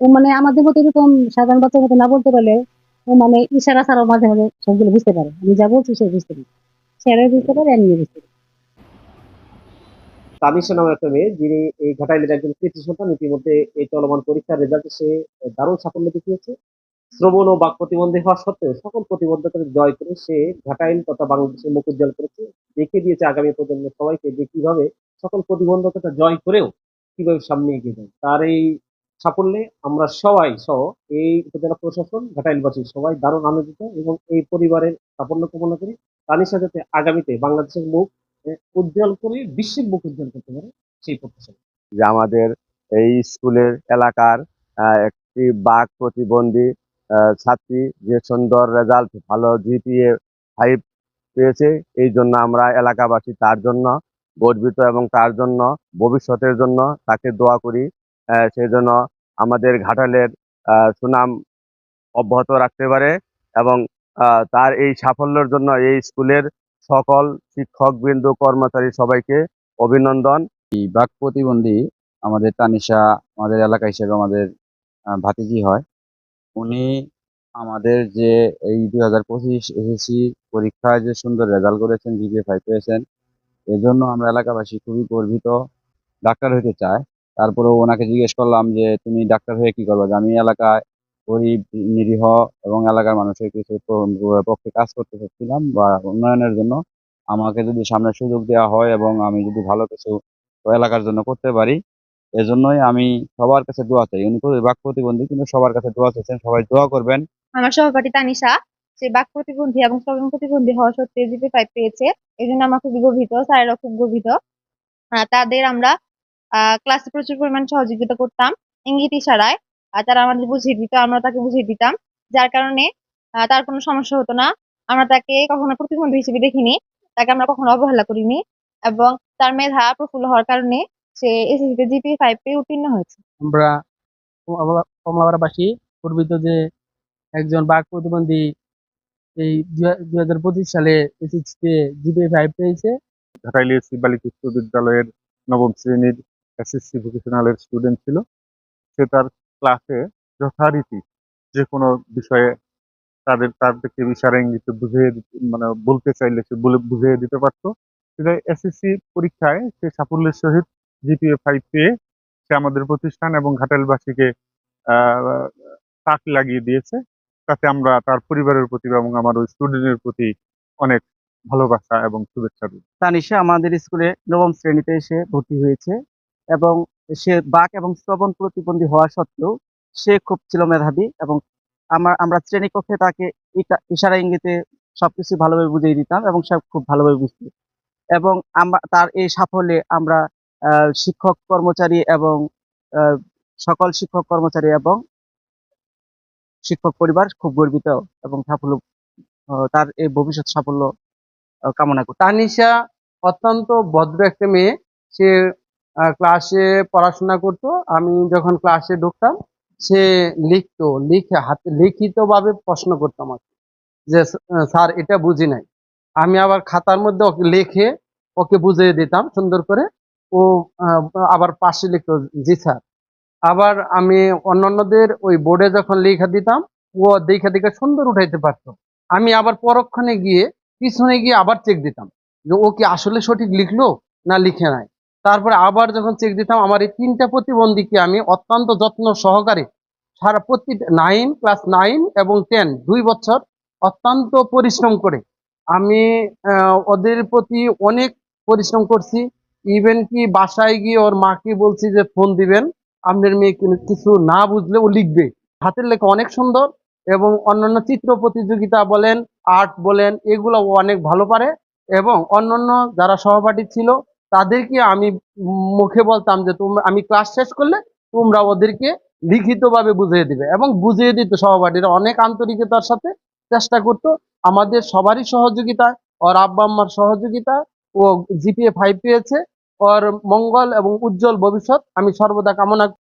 মানে আমাদের মতো এরকম সাধারণ বাচ্চার মতো না বলতে পারলে মানে ইশারা ছাড়াও মাঝে মাঝে সবগুলো বুঝতে পারে। আমি যা বলছি সে বুঝতে পারে। স্যারও বুঝতে পারে, আমিও বুঝতে পারি। তানিশা নামে একটা মেয়ে, যিনি এই ঘাটাইলের একজন কৃতি সন্তান, ইতিমধ্যে এই চলমান পরীক্ষার রেজাল্টে সে দারুণ সাফল্য দেখিয়েছে। শ্রবণ ও বাক প্রতিবন্ধী হওয়া সত্ত্বেও সকল প্রতিবন্ধকতা জয় করে সে ঘাটাইল তথা বাংলাদেশের মুখ উজ্জ্বল করেছে। দেখিয়ে দিয়েছে আগামী প্রজন্মের সবাইকে যে কীভাবে সকল প্রতিবন্ধকতা জয় করেও কীভাবে সামনে এগিয়ে যায়। তার এই সাফল্যে আমরা সবাই সহ এই উপজেলা প্রশাসন ঘাটাইলবাসী সবাই দারুণ আনন্দিত এবং এই পরিবারের সাফল্য কামনা করি। তানিশা যাতে আগামীতে বাংলাদেশের মুখ উজ্জ্বল করে, বিশ্বের মুখ উজ্জ্বল করতে পারে, সেই প্রত্যাশা। যে আমাদের এই স্কুলের এলাকার একটি বাঘ প্রতিবন্ধী ছাত্রী যে সুন্দর রেজাল্ট ভালো জিপিএ ফাইভ পেয়েছে, এই জন্য আমরা এলাকাবাসী তার জন্য গর্বিত এবং তার জন্য ভবিষ্যতের জন্য তাকে দোয়া করি। সেই জন্য আমাদের ঘাটালের সুনাম অব্যাহত রাখতে পারে এবং তার এই সাফল্যের জন্য এই স্কুলের সকল শিক্ষক, বিন্দু, কর্মচারী সবাইকে অভিনন্দন। এই বাক প্রতিবন্ধী আমাদের তানিশা আমাদের এলাকা হিসেবে আমাদের ভাতিজি হয়। উনি আমাদের যে এই দুই হাজার পঁচিশ এসএসসি পরীক্ষায় যে সুন্দর রেজাল্ট করেছেন, জিপিএ ফাইভ পেয়েছেন, এজন্য আমরা এলাকাবাসী খুবই গর্বিত। ডাক্তার হইতে চায়। তারপরেও ওনাকে জিজ্ঞেস করলাম যে, তুমি ডাক্তার হয়ে কি করবে? যে, আমি এলাকায় গরিব, নিরীহ এবং এলাকার মানুষের কিছু পক্ষে কাজ করতে চাচ্ছিলাম বা উন্নয়নের জন্য। আমাকে যদি সামনে সুযোগ দেওয়া হয় এবং আমি যদি ভালো কিছু এলাকার জন্য করতে পারি, এজন্যই আমি সবার কাছে দোয়া চাই। উনি বাক প্রতিবন্ধী, কিন্তু সবার কাছে দোয়া চাইছেন সবাই দোয়া করবেন। আমার সহপাঠী তানিশা, সে বাক প্রতিবন্ধী এবং শ্রবণ প্রতিবন্ধী হওয়া সত্ত্বেও জিপি ফাইভ পেয়েছে। এই জন্য আমার খুবই গর্বিত স্যারেরা খুব গর্বিত। তাদের আমরা ক্লাসে প্রচুর পরিমাণ সহযোগিতা করতাম। ইঙ্গিত ইশারায় আর তারা আমাদের বুঝিয়ে দিত আমরা তাকে বুঝিয়ে দিতাম। যার কারণে আহ, তার কোনো সমস্যা হতো না। আমরা তাকে কখনো প্রতিবন্ধী হিসেবে দেখিনি তাকে আমরা কখনো অবহেলা করিনি। এবং তার মেধা প্রফুল্ল হওয়ার কারণে সে এসএসসিতে জিপি ফাইভ পেয়ে উত্তীর্ণ হয়েছে। আমরা কমলা- কমলাপাড়াবাসী গর্বিত যে একজন বাঘ প্রতিবন্ধী এই দুই হাজার পঁচিশ সালে এসএসসিতে জিপিএ ফাইভ পেয়েছে। ঘাটাইল এসি বালিকা উচ্চ বিদ্যালয়ের নবম শ্রেণির এসএসসি ভোকেশনালের স্টুডেন্ট ছিল, সে তার ক্লাসে যথারীতি যে কোনো বিষয়ে তাদের, তাদেরকে ইশারা ইঙ্গিতে বুঝিয়ে মানে বলতে চাইলে সে বলে, বুঝিয়ে দিতে পারতো। সেটা এসএসসি পরীক্ষায় সে সাফল্যের সহিত জিপিএ ফাইভ পেয়ে সে আমাদের প্রতিষ্ঠান এবং ঘাটাইলবাসীকে আহ, তাক লাগিয়ে দিয়েছে। তাতে আমরা তার পরিবারের প্রতি এবং আমার ওই স্টুডেন্টের প্রতি অনেক ভালোবাসা এবং শুভেচ্ছা দিই। তানিশা আমাদের স্কুলে নবম শ্রেণীতে এসে ভর্তি হয়েছে। এবং সে বাক এবং শ্রবণ প্রতিবন্ধী হওয়া সত্ত্বেও সে খুব ছিল মেধাবী এবং আমার, আমরা শ্রেণীকক্ষে তাকে ইশারা ইঙ্গিতে সবকিছু ভালোভাবে বুঝিয়ে দিতাম এবং সে খুব ভালোভাবে বুঝতো। এবং আমরা তার এই সাফল্যে আমরা শিক্ষক কর্মচারী এবং সকল শিক্ষক কর্মচারী এবং শিক্ষক পরিবার খুব গর্বিত এবং সাফল্য তার এই ভবিষ্যৎ সাফল্য কামনা করি তানিশা অত্যন্ত ভদ্র একটা মেয়ে। সে ক্লাসে পড়াশোনা করতো। আমি যখন ক্লাসে ঢুকতাম, সে লিখতো, লিখে হাতে, লিখিতভাবে প্রশ্ন করতো আমাকে, যে, স্যার এটা বুঝি নাই। আমি আবার খাতার মধ্যে ওকে লিখে ওকে বুঝিয়ে দিতাম, সুন্দর করে। ও আবার পাশে লিখতো, জি, স্যার। আবার আমি অন্যান্যদের ওই বোর্ডে যখন লেখা দিতাম, ও দেখে দেখে সুন্দর উঠাইতে পারতো। আমি আবার পরক্ষণে গিয়ে, পিছনে গিয়ে আবার চেক দিতাম, যে, ও কি আসলে সঠিক লিখলো না লিখে নাই? তারপরে আবার যখন চেক দিতাম, আমার এই তিনটা প্রতিবন্ধীকে আমি অত্যন্ত যত্ন সহকারে সারা প্রতি নাইন ক্লাস নাইন এবং টেন দুই বছর অত্যন্ত পরিশ্রম করে আমি ওদের প্রতি অনেক পরিশ্রম করছি। ইভেন কি বাসায় গিয়ে ওর মাকে বলছি যে, ফোন দিবেন, আপনার মেয়ে কিছু না বুঝলে ও লিখবে। হাতের লেখা অনেক সুন্দর এবং অন্যান্য চিত্র প্রতিযোগিতা বলেন আর্ট বলেন, এগুলো ও অনেক ভালো পারে এবং অন্যান্য যারা সহপাঠী ছিল তাদেরকে আমি মুখে বলতাম যে তোমরা, আমি ক্লাস শেষ করলে তোমরা ওদেরকে লিখিতভাবে বুঝিয়ে দিবে। এবং বুঝিয়ে দিত সহপাঠীরা। অনেক আন্তরিকতার সাথে চেষ্টা করত। আমাদের সবারই সহযোগিতা, ওর আব্বা আম্মার সহযোগিতা, ও জিপিএ ফাইভ পেয়েছে। ওর মঙ্গল এবং উজ্জ্বল ভবিষ্যৎ আমি সর্বদা কামনা